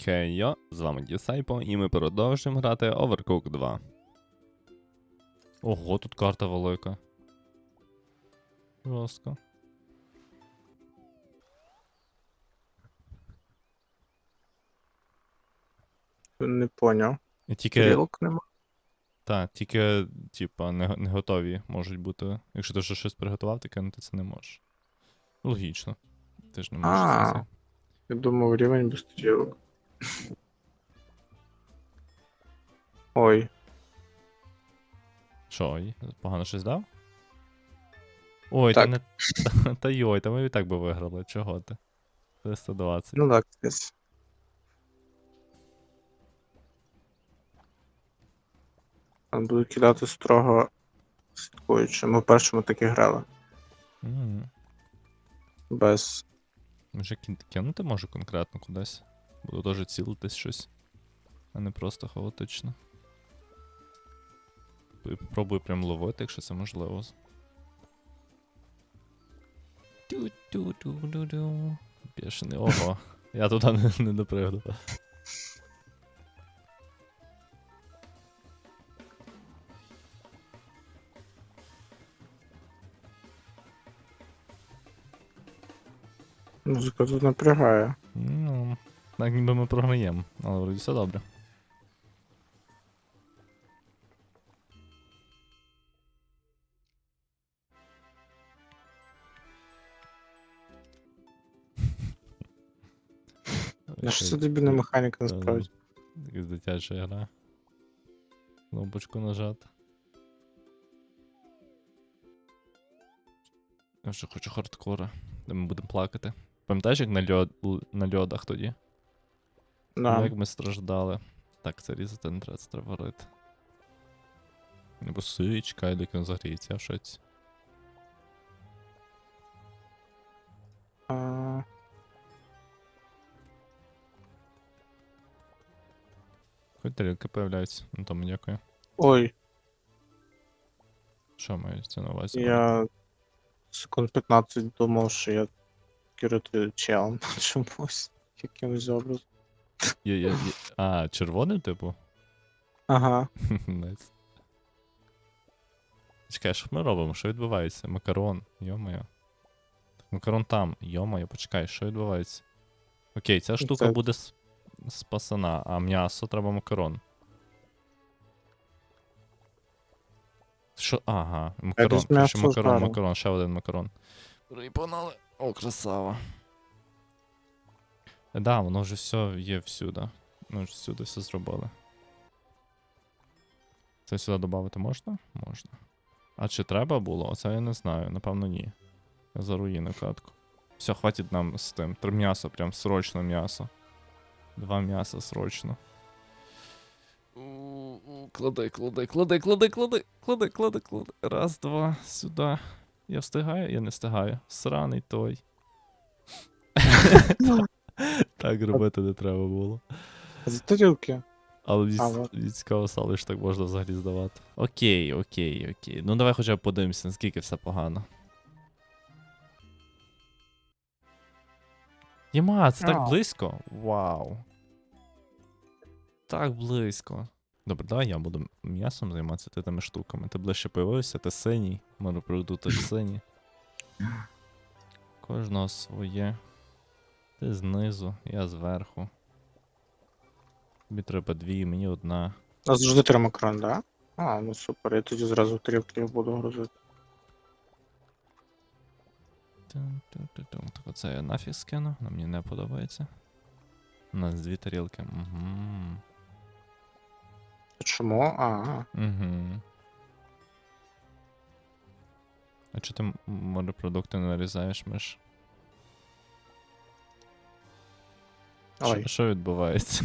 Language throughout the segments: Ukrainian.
Хейо, з вами Дісайпо, і ми продовжуємо грати Overcooked 2. Ого, тут карта велика. Жорстко. Не поняв. І тільки, Стрілок нема. та, тільки, типа, не, не готові можуть бути. Якщо ти вже щось приготував, ти кинути це не можеш. Логічно. Ти ж не можеш А. це. Я думав, рівень без стрілок. Ой, Що, ой, погано щось дав? Ой, Так. та не. Та, та йой, та ми і так би виграли. Чого ти? 320. ну так. Там буду кидати строго слідкуючи. Ми в першому таки грали. М. Без. Може кин- кинути можу конкретно кудись. Буду теж цілитись щось. А не просто хаотично. П- Попробую прям ловити, якщо це можливо. Тю-тю-тю-ду-ду. Бешений. Ого. Я туди не, не допригну. Музика тут напрягає. Ну, так ніби ми програємо, але вроді все добре. Що це дебільна механіка насправді? Якась дитяча гра. Кнопочку нажати. Я вже хочу хардкора, де ми будемо плакати. Пам'ятаєш, як на, льод, на льодах тоді? Да. Як ми страждали. Так, це різати не треба, варити. Або чекай, доки він загріється. А, Хоч тарілки появляються, ну тому дякую. Ой, Що мається на увазі? я секунд 15 думав, що я керую челом чомусь. Якимось образом. Є, є, є. А, червоним, типу? Ага. Найс. Чекай, що ми робимо? Що відбувається? Макарон, йо-моє. Макарон там, йо-моє, почекай, що відбувається? Окей, ця штука Це- буде с- спасена, а м'ясо треба макарон. Що? Ага, макарон. Короче, макарон, макарон, ще один макарон. І погнали. О, красава. Да, воно вже все є всюди. Ми вже всюди все зробили. Це сюди додати можна? Можна. А чи треба було? Оце я не знаю. Напевно, ні. Я заруїну катку. Все, хватить нам з тим. Три м'яса, прям срочно м'ясо. Два м'яса срочно. Клади, клади, клади, клади, клади, клади, клади, клади. Раз, два, сюди. Я встигаю? Я не встигаю. Сраний той. так робити не треба було. З тарілки. Але цікаво стало, що так можна взагалі здавати. Окей, окей, окей. Ну давай хоча б подивимося, наскільки все погано. Єма, це так близько? Вау. Так близько. Добре, давай я буду м'ясом займатися ти тими штуками. Ти ближче появився, ти синій. Можу продути синій. Кожного своє. Ти знизу, я зверху. Тобі треба дві, мені одна. А завжди три макарон, да? А, ну супер, я тоді зразу тарілки буду грузити. Так оце я нафіг скину, нам мені не подобається. У нас дві тарілки. Угу. Чому? А, Угу. А чи ти морепродукти не нарізаєш, Миш? Ой. що відбувається?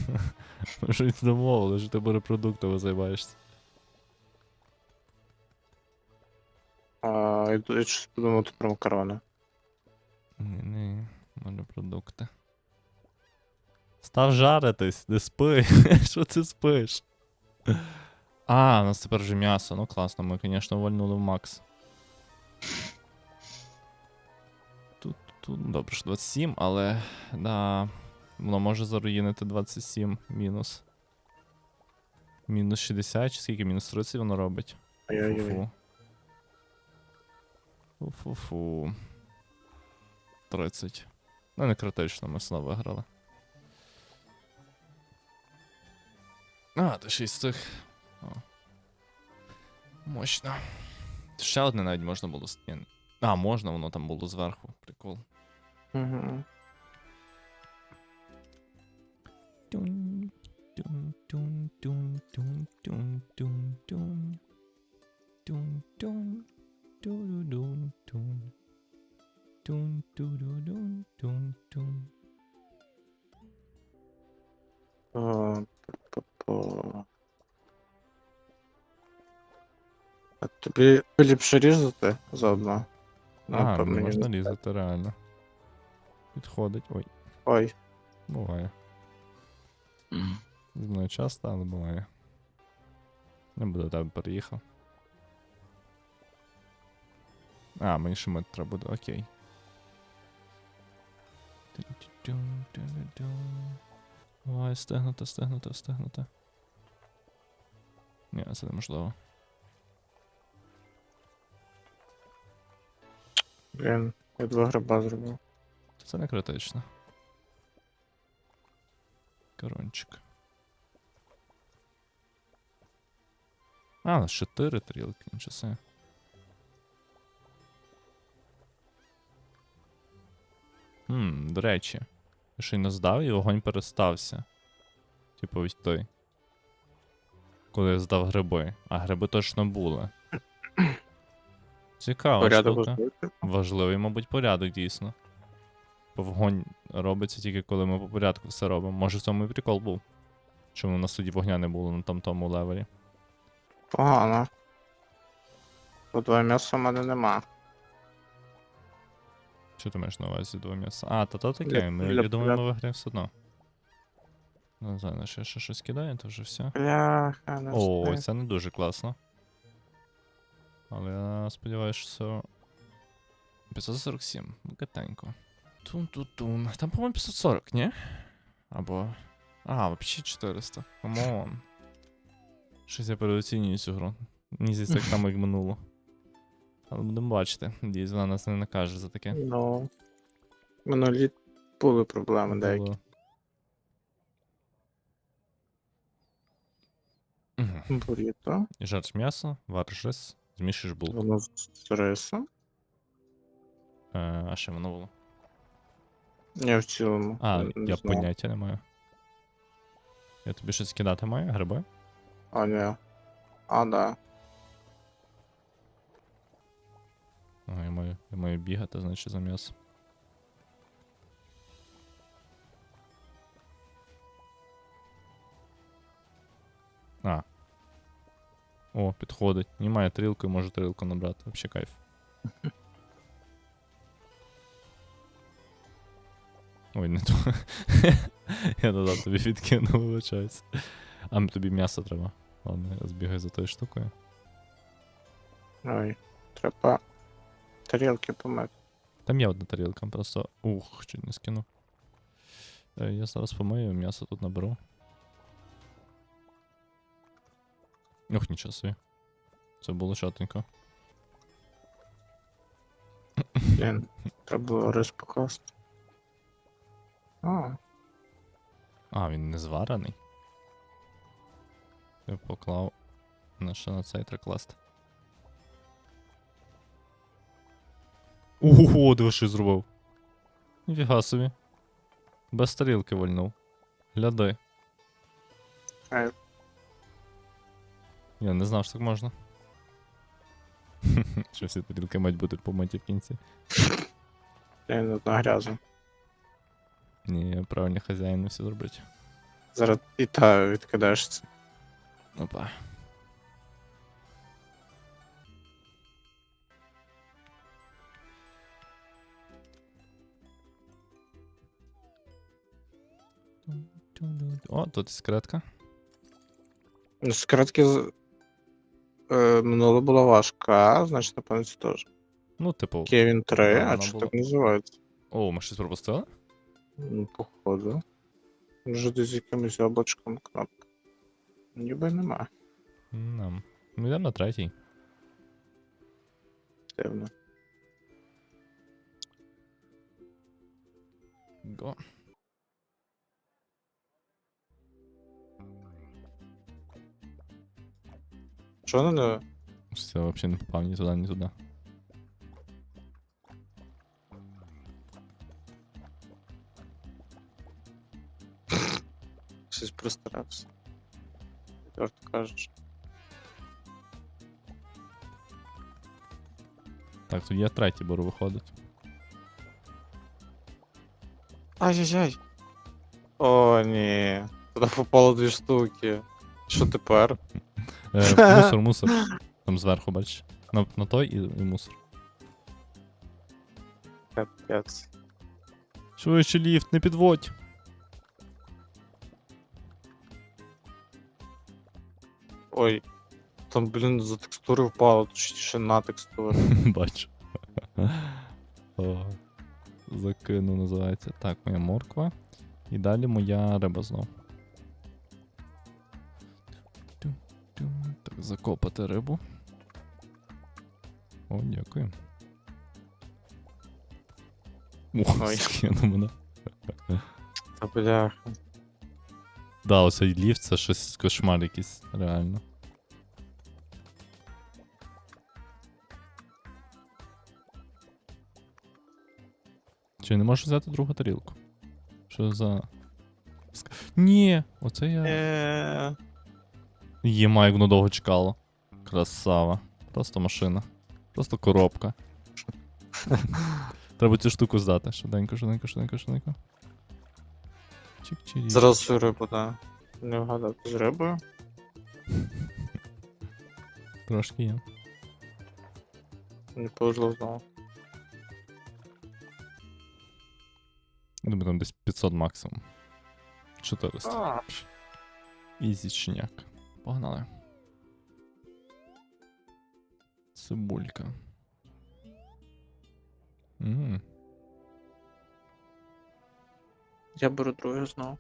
Ми ж домовили, що ти морепродуктами займаєшся. А, я, я щось подумав про макарони. Ні, ні, морепродукти. Став жаритись, не спи. Що ти спиш? А, у нас тепер вже м'ясо. Ну класно, ми, звісно, вольнули в Макс. Тут, тут, добре, що 27, але. Да. Воно може заруїнити 27 мінус. Мінус 60 чи скільки? Мінус 30 воно робить. Фу-фу. Фу-фу-фу. 30. Ну, не критично, ми знову виграли. А, то 6 цих. О. Мощно. Ще одне навіть можна було. А, можна, воно там було зверху. Прикол. Угу. Тобі ліпше різати заодно? Ну, Ага, по не мені можна не- різати, реально. Підходить. Ой, Ой, буває. Зі мною часто, але буває. Я би до тебе переїхав. А, мені ще мит треба буде, окей. Ту-ту-тун-ту-ду-дун. Ой, стегнуто, стегнуто, стегнуто. Ні, це неможливо. Блін, я два гриба зробив. Це не критично. Корончик. А, у нас 4 тарілки, себе. Хм, до речі. Я ще й не здав і вогонь перестався. Типу ось той. Коли я здав гриби. А гриби точно були. Цікаво. Порядок штука. Важливий, мабуть, порядок дійсно. Бо вогонь робиться тільки коли ми по порядку все робимо. Може в цьому і прикол був. Чому на суді вогня не було на там тому левелі. Погано. По два м'яса в мене нема. Що ти маєш на увазі два м'яса? А, та то таке, ми для я думаю, ми виграємо все одно. Ну, Не знаю, ще, ще щось кидає, то вже все. Бляха, не О, це не дуже класно. Але я сподіваюся, що. 547, багатенько. Тун-тун-тун. Там, по-моєму, 540, ні? Або. А, взагалі 400. Камон. Щось я переоцінюю цю гру. Мені так само, як минуло. Але будемо бачити. Надіюсь, вона нас не накаже за таке. Ну. Минулі були проблеми деякі. Буріто. І Жариш м'ясо, вариш рис, змішуєш булку. Воно з рисом. Е, а ще воно було. Я в цілому. А, не- я знаю. поняття не маю. Я тобі щось кидати маю, гриби? А, ні. А, да. Ага, я маю, я маю бігати, значить, за м'ясо. А. О, підходить. Немає трілки, можу трілку набрати. Вообще кайф. Ой, не то. я назад тобі відкинув, вибачаюсь. А тобі м'ясо треба. Ладно, я збігаю за тою штукою. Ой. Треба тарілки помити. Там є одна тарілка, просто. Ух, чуть не скинув. Е, Я зараз помию, м'ясо тут наберу. Ух, нічого собі. Це було чотенько. Блін. Треба було рис покласти. А, А, він не зварений. Я поклав. На що на цей треба класти. Ого, диви, що зробив. Ніфіга собі. Без тарілки вальнув. Гляди. Ай. Я не знав, що так можна. Що всі тарілки мають бути помиті в кінці. блін, одна грязна. Ні, правильні хазяїни все зроблять. Зараз і та відкидаєш це. Опа. О, тут скретка. Ну, Секретки з... е, минуло була важка, значить, напевно, це теж. Ну, типу. Кевін 3, Да, а вона чи була. так називається? О, ми щось пропустили? Ну, Походу. Може десь з якимось облачком кнопка. Ніби нема. Нам. Ми йдемо на третій. Дивно. Го. Що не Все, взагалі не попав ні туди, ні туди. щось пристарався? Відверто кажеш. Так, тоді я третій беру виходить. Ай-яй-яй. О, ні. Туди попало дві штуки. Що тепер? Е, мусор, мусор. Там зверху, бачиш. На, на той і, і мусор. Капець. Швидше ліфт, не підводь. Ой. Там, блін, за текстури впало, точніше на текстури. Бачу. О, закину, називається. Так, моя морква. І далі моя риба знов. Закопати рибу. О, дякую. Ой. скинув мене. Та бляха. Да, оцей ліфт це щось кошмар якийсь, реально. Чи не можеш взяти другу тарілку? Що за. Ні, оце я. Е, Єма, як воно довго чекало. Красава. Просто машина. Просто коробка. Треба цю штуку здати. Швиденько, швиденько, швиденько, швиденько. Чик-чирі. Зараз рибу, да. Не вгадав з рибою. Трошки є. Не повезло знову. Думаю, там десь 500 максимум. 400. А, Ізі чиняк. Погнали. Цибулька. Ммм. я беру другу знову.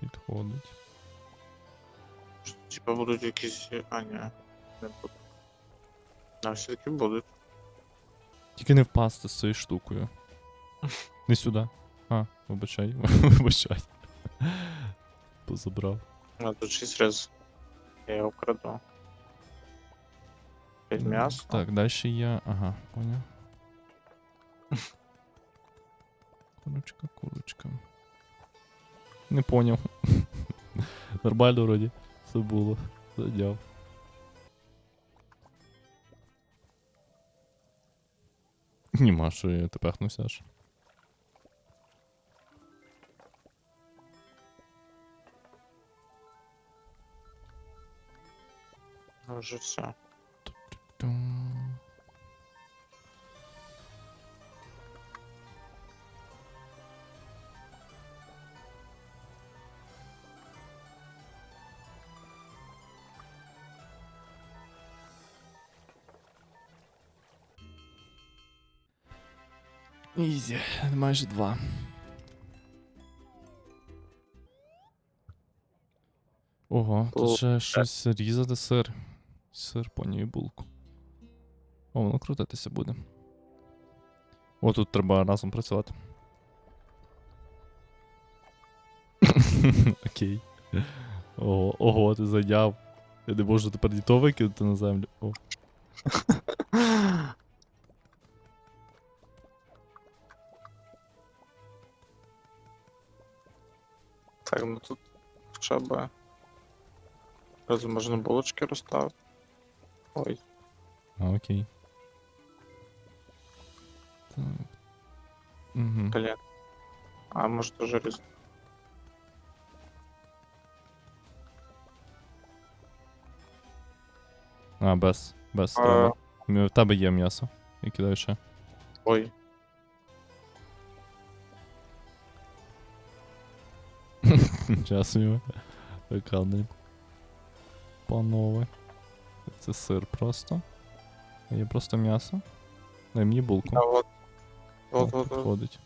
Підходить. Типа будуть якісь. А, ні. Не будуть. А, все-таки будуть. Тільки не впасти з цією штукою. Не сюди. А, вибачай, вибачай. Позабрав. А, тут 6 раз. Я його краду. П'ять м'ясо. Так, далі я. Ага, поняв. Курочка, курочка. Не поняв. Нормально вроді. Все було. Задяв. Німа, що я тепехнуся аж. Вже все. Ізі, майже два. Ого, тут ще щось різати сир. Сир, поні і булку. О, воно крутитися буде. О, тут треба разом працювати. Окей. Ого, ого, ти зайняв. Я не можу тепер ні то викинути на землю. О. Так, ну тут хоча б. Разве можна булочки розставити? Ой, А, окей. Так. Угу. блін. А може теж різ. А, без. Без А. треба. М, В тебе є м'ясо. Я кидаю ще. Ой, Час його. Викладаємо. Панове. Це сир просто. Є просто м'ясо. Дай мені булку. а от. От, от, от. підходить.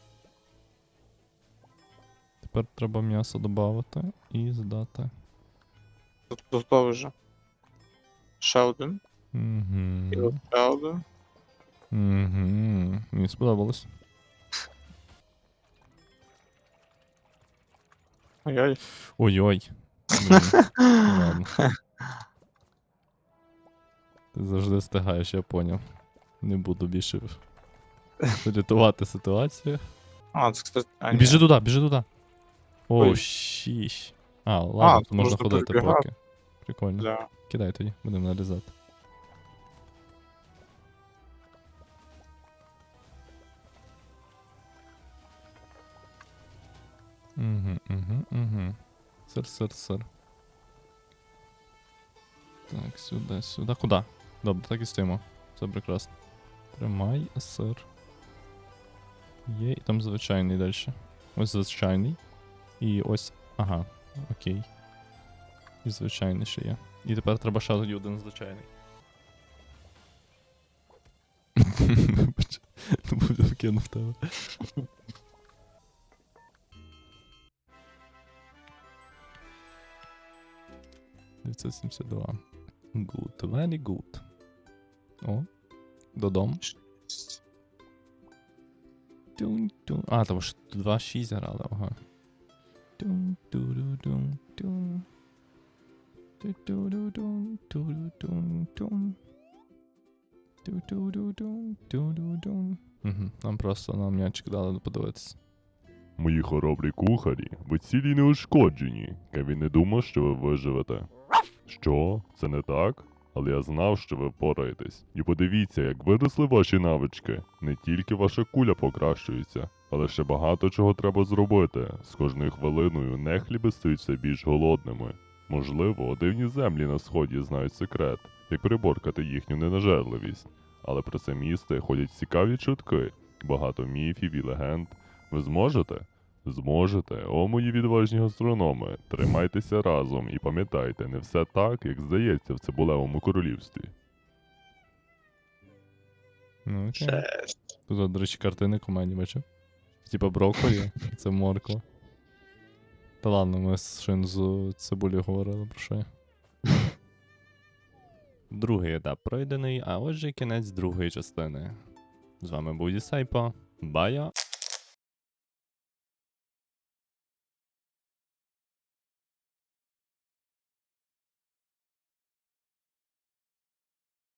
Тепер треба м'ясо додати і здати. Тут готовий вже. Ще один. І от Угу. ще один. Угу. Мені сподобалось. Ой-ой. Ой-ой. Ладно. Завжди встигаєш, я поняв. Не буду більше рятувати ситуацію. А, це, кстати. А, ні. Біжи туди, біжи туди. О, Ой. щіщ. А, ладно, тут тут можна можна ходити перебігати. поки. Прикольно. Да. Кидай тоді, будемо нарізати. Угу, угу, угу. Сир, сир, сир. Так, сюди, сюди. Куди? Добре, так і стоїмо. Все прекрасно. Тримай сир. Є, і там звичайний далі. Ось звичайний. І ось. Ага, окей. І звичайний ще є. І тепер треба ще тоді один звичайний. Не буду вкинув тебе. Дев'ятсот сімдесят два. Good, very good. О, додому. Тун-тун. А, там ж 2-6 грали, ага. Тун-ту-ду-дум-тун. Ту-ту-ду-дум, ту-ду-дум-дум. Ту-ту-ду-дум, ту-ду-дум. Мгм, Нам просто на м'ячик дали подивитися. Мої хоробрі кухарі, ви цілі неушкоджені. Кевін не думав, що ви виживете. Що? Це не так? Але я знав, що ви впораєтесь. І подивіться, як виросли ваші навички. Не тільки ваша куля покращується, але ще багато чого треба зробити. З кожною хвилиною нехліби стають все більш голодними. Можливо, дивні землі на сході знають секрет, як приборкати їхню ненажерливість. Але про це місце ходять цікаві чутки, багато міфів і легенд. Ви зможете? Зможете, о мої відважні гастрономи, тримайтеся разом і пам'ятайте, не все так, як здається в цибулевому королівстві. Ну, окей. Тут, до речі, картини комедні бачив. Типа брокколі, це морква. Та ладно, ми з Шинзу цибулі говорили про що. Другий етап пройдений, а отже кінець другої частини. З вами був Дісайпо. Бая!